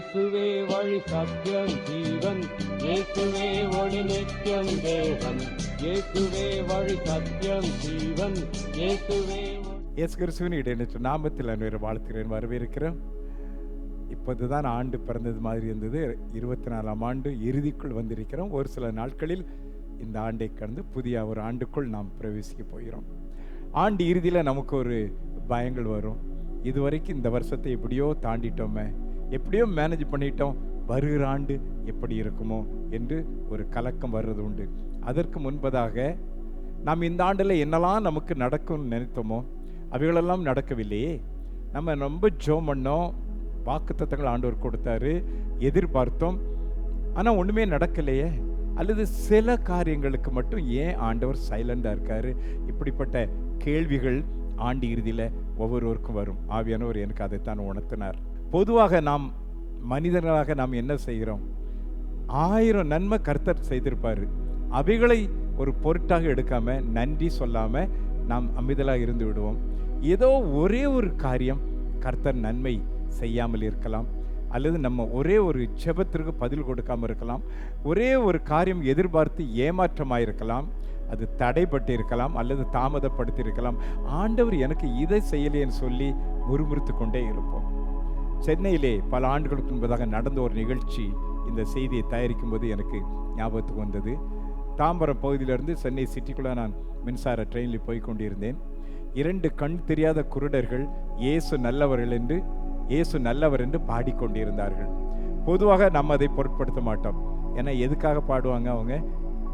இயேசுவே வழி சத்தியம் ஜீவன். இயேசுவே ஒளி நித்தியம் தேவன். இயேசுவே வழி சத்தியம் ஜீவன். இயேசுவே இயேசு கிறிஸ்துவின் இடைநிற்ற நாமத்தில் அன்றைய வாழ்த்துகிறேன் வரவேற்கிறேன். இப்போதுதான் ஆண்டு பிறந்தது மாதிரி இருந்தது. இருபத்தி நாலாம் ஆண்டு இறுதிக்குள் வந்திருக்கிறோம். ஒரு சில நாட்களில் இந்த ஆண்டை கடந்து புதிய ஒரு ஆண்டுக்குள் நாம் பிரவேசிக்க போகிறோம். ஆண்டு இறுதியில் நமக்கு ஒரு பயங்கள் வரும். இதுவரைக்கும் இந்த வருஷத்தை எப்படியோ தாண்டிட்டோமே. எப்படியோ மேனேஜ் பண்ணிட்டோம். வருகிற ஆண்டு எப்படி இருக்குமோ என்று ஒரு கலக்கம் வர்றது உண்டு. அதற்கு முன்பதாக நாம் இந்த ஆண்டில் என்னெல்லாம் நமக்கு நடக்கும்னு நினைத்தோமோ அவைகளெல்லாம் நடக்கவில்லையே. நம்ம ரொம்ப ஜோம் பண்ணோம். வாக்குத்தத்தங்கள் ஆண்டவர் கொடுத்தாரு எதிர்பார்த்தோம். ஆனால் ஒன்றுமே நடக்கலையே. அல்லது சில காரியங்களுக்கு மட்டும் ஏன் ஆண்டவர் சைலண்டாக இருக்கார்? இப்படிப்பட்ட கேள்விகள் ஆண்டு இறுதியில் ஒவ்வொருவருக்கும் வரும். ஆவியானவர் எனக்கு அதைத்தான் உணர்த்தினார். பொதுவாக நாம் மனிதர்களாக நாம் என்ன செய்கிறோம்? ஆயிரம் நன்மை கர்த்தர் செய்திருப்பார். அவைகளை ஒரு பொருட்டாக எடுக்காம நன்றி சொல்லாம நாம் அமைதலாக இருந்து விடுவோம். ஏதோ ஒரே ஒரு காரியம் கர்த்தர் நன்மை செய்யாமல் இருக்கலாம். அல்லது நம்ம ஒரே ஒரு ஜெபத்திற்கு பதில் கொடுக்காமல் இருக்கலாம். ஒரே ஒரு காரியம் எதிர்பார்த்து ஏமாற்றமாயிருக்கலாம் அது தடைப்பட்டு இருக்கலாம். அல்லது தாமதப்படுத்தி இருக்கலாம். ஆண்டவர் எனக்கு இதை செய்யலைன்னு சொல்லி முறுமுறுத்து கொண்டே இருப்போம். சென்னையிலே பல ஆண்டுகளுக்கு முன்பதாக நடந்த ஒரு நிகழ்ச்சி இந்த செய்தியை தயாரிக்கும் போது எனக்கு ஞாபகத்துக்கு வந்தது. தாம்பரம் பகுதியிலிருந்து சென்னை சிட்டிக்குள்ளே நான் மின்சார ட்ரெயினில் போய் கொண்டிருந்தேன். இரண்டு கண் தெரியாத குருடர்கள் இயேசு நல்லவர்கள் என்று இயேசு நல்லவர் என்று பாடிக்கொண்டிருந்தார்கள். பொதுவாக நம்ம அதை பொருட்படுத்த மாட்டோம். ஏன்னா எதுக்காக பாடுவாங்க அவங்க?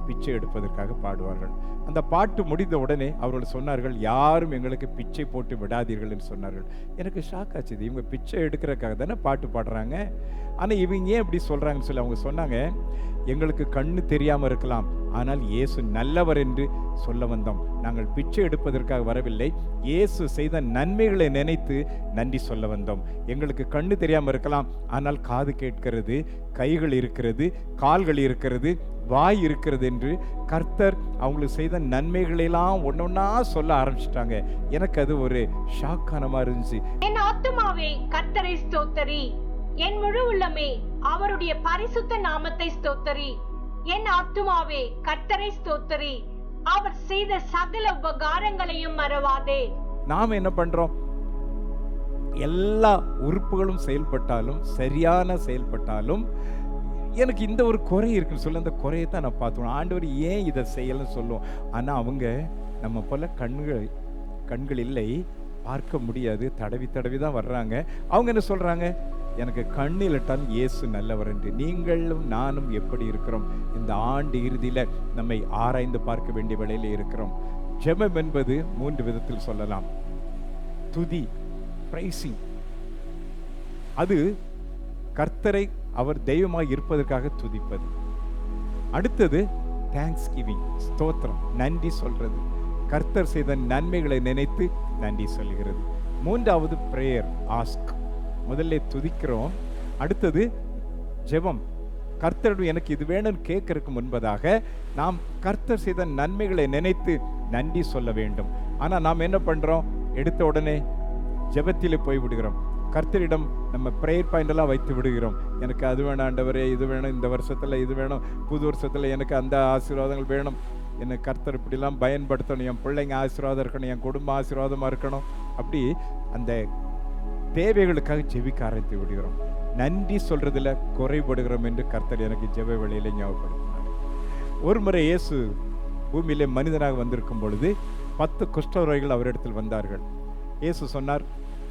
பிச்சை எடுப்பதற்காக பாடுவார்கள். அந்த பாட்டு முடிந்த உடனே அவர்கள் சொன்னார்கள் யாரும் எங்களுக்கு பிச்சை போட்டு விடாதீர்கள் என்று சொன்னார்கள். எனக்கு ஷாக் ஆச்சுது. இவங்க பிச்சை எடுக்கிறதுக்காக தானே பாட்டு பாடுறாங்க. ஆனால் இவங்க ஏன் இப்படி சொல்கிறாங்கன்னு சொல்லி அவங்க சொன்னாங்க. எங்களுக்கு கண்ணு தெரியாமல் இருக்கலாம். ஆனால் இயேசு நல்லவர் என்று சொல்ல வந்தோம். நாங்கள் பிச்சை எடுப்பதற்காக வரவில்லை. இயேசு செய்த நன்மைகளை நினைத்து நன்றி சொல்ல வந்தோம். எங்களுக்கு கண்ணு தெரியாமல் இருக்கலாம். ஆனால் காது கேட்கிறது கைகள் இருக்கிறது கால்கள் இருக்கிறது வாய் இருக்கிறது என்று கர்த்தர் அவங்களுக்கு செய்த நன்மைகளெல்லாம் ஒன்றா சொல்ல ஆரம்பிச்சிட்டாங்க. எனக்கு அது ஒரு ஷாக்கான மாதிரி இருந்துச்சு. என் ஆத்மாவே கர்த்தரை ஸ்தோத்தரி. என் முழு உள்ளமே அவருடைய பரிசுத்த நாமத்தை ஸ்தோத்தரி. என் ஆத்துமாவே கர்த்தரை ஸ்தோத்தரி. அவர் செய்த சகல உபகாரங்களையும் மறவாதே. நாம் என்ன பண்றோம்? எல்லா உறுப்புகளும் செயல்பட்டாலும் சரியான செயல்பட்டாலும் எனக்கு இந்த ஒரு குறை இருக்குன்னு சொல்லி அந்த குறையை தான் நான் பார்த்துக்கணும். ஆண்டவர் ஏன் இதை செய்யலன்னு சொல்லுவோம் ஆனால் அவங்க நம்ம போல கண்கள் கண்கள் இல்லை பார்க்க முடியாது. தடவி தடவி தான் வர்றாங்க. அவங்க என்ன சொல்றாங்க? எனக்கு கண்ணிலிட்டால் இயேசு நல்லவர் என்று. நீங்களும் நானும் எப்படி இருக்கிறோம்? இந்த ஆண்டு இறுதியில் நம்மை ஆராய்ந்து பார்க்க வேண்டிய வேளையில இருக்கிறோம். ஜெபம் என்பது மூன்று விதத்தில் சொல்லலாம். துதி பிரைசிங் அது கர்த்தரை அவர் தெய்வமாக இருப்பதற்காக துதிப்பது. அடுத்தது தேங்க்ஸ் கிவிங் ஸ்தோத்திரம் நன்றி சொல்றது. கர்த்தர் செய்த நன்மைகளை நினைத்து நன்றி சொல்கிறது மூன்றாவது பிரேயர் ஆஸ்க் முதல்ல துதிக்கிறோம். அடுத்தது ஜெபம். கர்த்தருடைய எனக்கு இது வேணும்னு கேட்கறதுக்கு முன்பதாக நாம் கர்த்தர் செய்த நன்மைகளை நினைத்து நன்றி சொல்ல வேண்டும். ஆனால் நாம் என்ன பண்ணுறோம் எடுத்த உடனே ஜெபத்தில் போய் விடுகிறோம். கர்த்தரிடம் நம்ம ப்ரேயர் பாயிண்டெல்லாம் வைத்து விடுகிறோம். எனக்கு அது வேணும் ஆண்டவரே இது வேணும் இந்த வருஷத்தில் இது வேணும் புது வருஷத்தில் எனக்கு அந்த ஆசீர்வாதங்கள் வேணும். என்னை கர்த்தர் இப்படிலாம் பயன்படுத்தணும் என் பிள்ளைங்க ஆசீர்வாதம் இருக்கணும் என் குடும்ப ஆசீர்வாதமாக இருக்கணும். அப்படி அந்த தேவைகளுக்காக ஜெபிக்க ஆரம்பித்து விடுகிறோம். நன்றி சொல்றதுல குறைபடுகிறோம் என்று கர்த்தர் எனக்கு ஜெப வழியில ஞாபகப்படுத்தினார். ஒரு முறை இயேசு பூமியிலே மனிதனாக வந்திருக்கும் பொழுது பத்து குஷ்டரோகிகள் அவரிடத்தில் வந்தார்கள். இயேசு சொன்னார்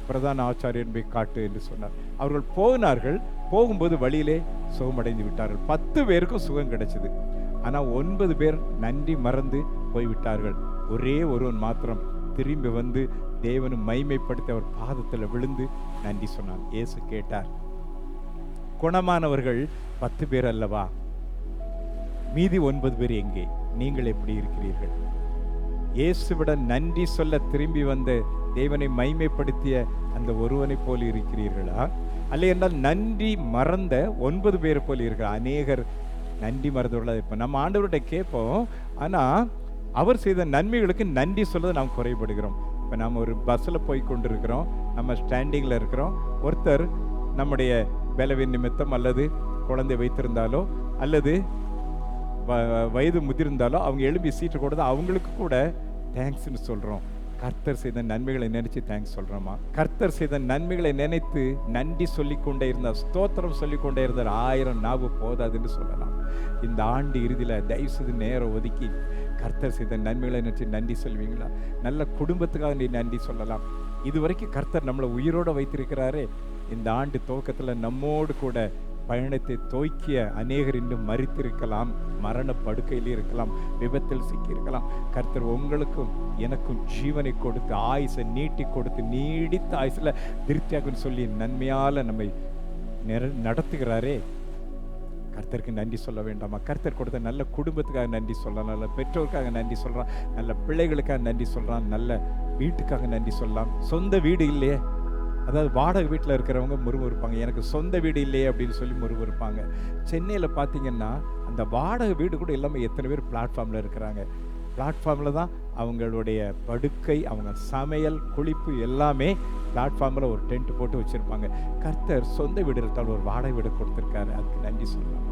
பிரதான ஆச்சாரியன் போய் காட்டு என்று சொன்னார். அவர்கள் போனார்கள் போகும்போது வழியிலே சுகமடைந்து விட்டார்கள். பத்து பேருக்கும் சுகம் கிடைச்சது. ஆனால் ஒன்பது பேர் நன்றி மறந்து போய்விட்டார்கள். ஒரே ஒருவன் மாத்திரம் திரும்பி வந்து தேவனை மைமைப்படுத்தி அவர் பாதத்தில் விழுந்து நன்றி சொன்னான் இயேசு கேட்டார் குணமானவர்கள் பத்து பேர் அல்லவா? மீதி ஒன்பது பேர் எங்கே? நீங்கள் எப்படி இருக்கிறீர்கள்? இயேசுவிடம் நன்றி சொல்ல திரும்பி வந்த தேவனை மைமைப்படுத்திய அந்த ஒருவனை போல் இருக்கிறீர்களா? அல்ல என்றால் நன்றி மறந்த ஒன்பது பேர் போல் இருக்கிற அநேகர் நன்றி மறந்தவர்களாக இப்போ நம்ம ஆண்டவர்கிட்ட கேட்போம் ஆனால் அவர் செய்த நன்மைகளுக்கு நன்றி சொல்ல நாம் குறைபடுகிறோம். இப்போ நம்ம ஒரு பஸ்ஸில் போய் கொண்டிருக்கிறோம். நம்ம ஸ்டாண்டிங்கில் இருக்கிறோம். ஒருத்தர் நம்முடைய பலவின் நிமித்தம் அல்லது குழந்தை வைத்திருந்தாலோ அல்லது வ- வயது முதிர்ந்தாலோ அவங்க எழும்பி சீட்டு கொடுத்து அவங்களுக்கு கூட தேங்க்ஸ்னு சொல்கிறோம் கர்த்தர் செய்த நன்மைகளை நினைச்சு தேங்க்ஸ் சொல்கிறோமா கர்த்தர் செய்த நன்மைகளை நினைத்து நன்றி சொல்லிக்கொண்டே இருந்தால் ஸ்தோத்திரம் சொல்லிக் கொண்டே இருந்தால் ஆயிரம் நாவு போதாதுன்னு சொல்லலாம். இந்த ஆண்டு இறுதியில் தயவு செய்து நேரம் ஒதுக்கி கர்த்தர் செய்த நன்மைகளை நினைச்சு நன்றி சொல்வீங்களா? நல்ல குடும்பத்துக்காக நீ நன்றி சொல்லலாம். இதுவரைக்கும் கர்த்தர் நம்மளை உயிரோடு வைத்திருக்கிறாரே. இந்த ஆண்டு துவக்கத்தில் நம்மோடு கூட பயணத்தை தோய்க்கிய அநேகர் இன்னும் மறித்திருக்கலாம் மரண படுக்கையில் இருக்கலாம். விபத்தில் சிக்கியிருக்கலாம். கர்த்தர் உங்களுக்கும் எனக்கும் ஜீவனை கொடுத்து ஆயுசை நீட்டி கொடுத்து நீடித்த ஆயுசில் திருப்தியாகுன்னு சொல்லி நன்மையால் நம்மை நிற நடத்துகிறாரே. கர்த்தருக்கு நன்றி சொல்ல வேண்டாமா? கர்த்தர் கொடுத்த நல்ல குடும்பத்துக்காக நன்றி சொல்லலாம் நல்ல பெற்றோருக்காக நன்றி சொல்கிறான் நல்ல பிள்ளைகளுக்காக நன்றி சொல்கிறான் நல்ல வீட்டுக்காக நன்றி சொல்லலாம். சொந்த வீடு இல்லையே. அதாவது வாடகை வீட்டில் இருக்கிறவங்க முறுமுறுப்பாங்க. எனக்கு சொந்த வீடு இல்லையே அப்படின்னு சொல்லி முறுமுறுப்பாங்க. சென்னையில் பார்த்தீங்கன்னா அந்த வாடகை வீடு கூட இல்லாமல் எத்தனை பேர் பிளாட்ஃபார்மில் இருக்கிறாங்க. பிளாட்ஃபார்மில் தான் அவங்களுடைய படுக்கை அவங்க சமையல் குளிப்பு எல்லாமே பிளாட்ஃபார்மில் ஒரு டென்ட் போட்டு வச்சுருப்பாங்க. கர்த்தர் சொந்த வீடு இருந்தால் ஒரு வாடகை வீடு கொடுத்துருக்காரு. அதுக்கு நன்றி சொல்லலாம்.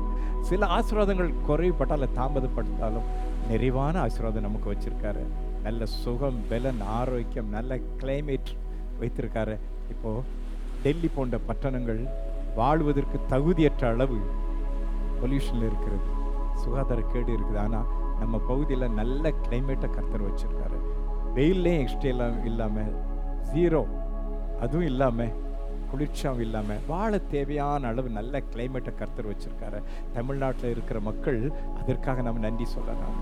சில ஆசீர்வாதங்கள் குறைவுபட்டால் தாமதப்படுத்தாலும் நிறைவான ஆசீர்வாதம் நமக்கு வச்சுருக்காரு. நல்ல சுகம் பலன் ஆரோக்கியம் நல்ல கிளைமேட் வைத்திருக்காரு. இப்போது டெல்லி போன்ற பட்டணங்கள் வாழ்வதற்கு தகுதியற்ற அளவு பொல்யூஷனில் இருக்கிறது. சுகாதார கேடு இருக்குது. ஆனால் நம்ம பகுதியில் நல்ல கிளைமேட்டை கர்த்தர் வச்சிருக்காரு. வெயில்லையும் எக்ஸ்ட்ரா இல்லாமல் ஜீரோ அதுவும் இல்லாமல் குளிர்ச்சியாகவும் இல்லாமல் வாழ தேவையான அளவு நல்ல கிளைமேட்டை கர்த்தர் வச்சிருக்காரு. தமிழ்நாட்டில் இருக்கிற மக்கள் அதற்காக நம்ம நன்றி சொல்லலாம்.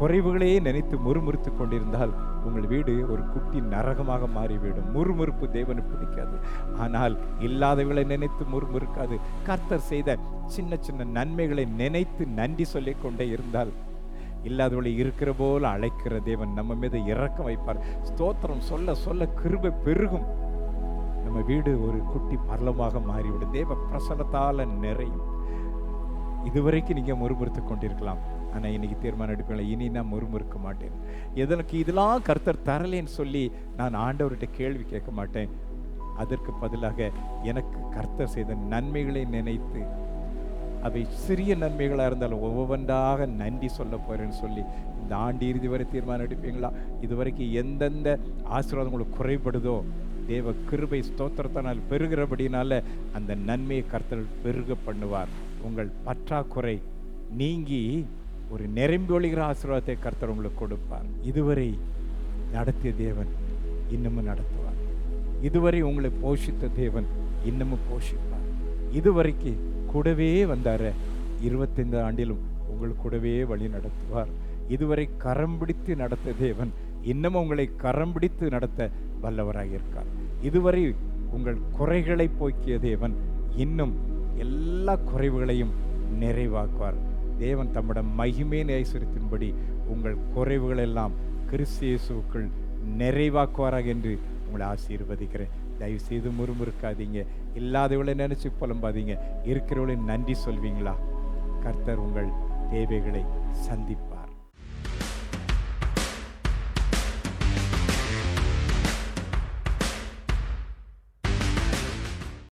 குறைவுகளையே நினைத்து முறுமுறுத்து கொண்டிருந்தால் உங்கள் வீடு ஒரு குட்டி நரகமாக மாறிவிடும். முறுமுறுப்பு தேவனுக்கு பிடிக்காது. ஆனால் இல்லாதவர்களை நினைத்து முறுமுறுக்காது. கர்த்தர் செய்த சின்ன சின்ன நன்மைகளை நினைத்து நன்றி சொல்லிக்கொண்டே இருந்தால் இல்லாதவளை இருக்கிற போல அழைக்கிற தேவன் நம்ம மீது இறக்கம் வைப்பார். ஸ்தோத்திரம் சொல்ல சொல்ல கிருபை பெருகும். நம்ம வீடு ஒரு குட்டி பரலமாக மாறிவிடும். தேவ பிரசனத்தால் நிறையும். இதுவரைக்கும் நீங்கள் முறுமுறுத்து கொண்டிருக்கலாம். ஆனால் இன்னைக்கு தீர்மானம் எடுப்பீங்களா? இனி நான் முறுமுறுக்க மாட்டேன். எதற்கு இதெல்லாம் கர்த்தர் தரலேன்னு சொல்லி நான் ஆண்டவர்கிட்ட கேள்வி கேட்க மாட்டேன். அதற்கு பதிலாக எனக்கு கர்த்தர் செய்த நன்மைகளை நினைத்து அவை சிறிய நன்மைகளாக இருந்தாலும் ஒவ்வொன்றாக நன்றி சொல்ல போகிறேன்னு சொல்லி இந்த ஆண்டு இறுதி வரை தீர்மானம் எடுப்பீங்களா? இதுவரைக்கும் எந்தெந்த ஆசீர்வாதம் உங்களுக்கு குறைபடுதோ தேவ கிருபை ஸ்தோத்திரத்தினால் பெருகிறபடினால அந்த நன்மையை கர்த்தர் பெருக பண்ணுவார். உங்கள் பற்றாக்குறை நீங்கி ஒரு நிரம்பி ஒழிகிற ஆசீர்வாதத்தை கர்த்தர் உங்களுக்கு கொடுப்பார். இதுவரை நடத்திய தேவன் இன்னமும் நடத்துவார். இதுவரை உங்களை போஷித்த தேவன் இன்னமும் போஷிப்பார். இதுவரைக்கு கூடவே வந்தார். இருபத்தைந்து ஆண்டிலும் உங்கள் கூடவே வழி நடத்துவார். இதுவரை கரம் பிடித்து நடத்த தேவன் இன்னமும் உங்களை கரம் பிடித்து நடத்த வல்லவராக இருக்கார் இதுவரை உங்கள் குறைகளை போக்கிய தேவன் இன்னும் எல்லா குறைவுகளையும் நிறைவாக்குவார். தேவன் தம்மிடம் மகிமே ஐஸ்வர்யத்தின்படி உங்கள் குறைவுகளெல்லாம் எல்லாம் நிறைவாக்குவாராக என்று உங்களை ஆசீர்வதிக்கிறேன். தயவு செய்து முறுமுறுக்காதீங்க. இல்லாதவளை நினச்சி புலம்பாதீங்க. இருக்கிறவளை நன்றி சொல்வீங்களா? கர்த்தர் உங்கள் தேவைகளை சந்திப்பார்.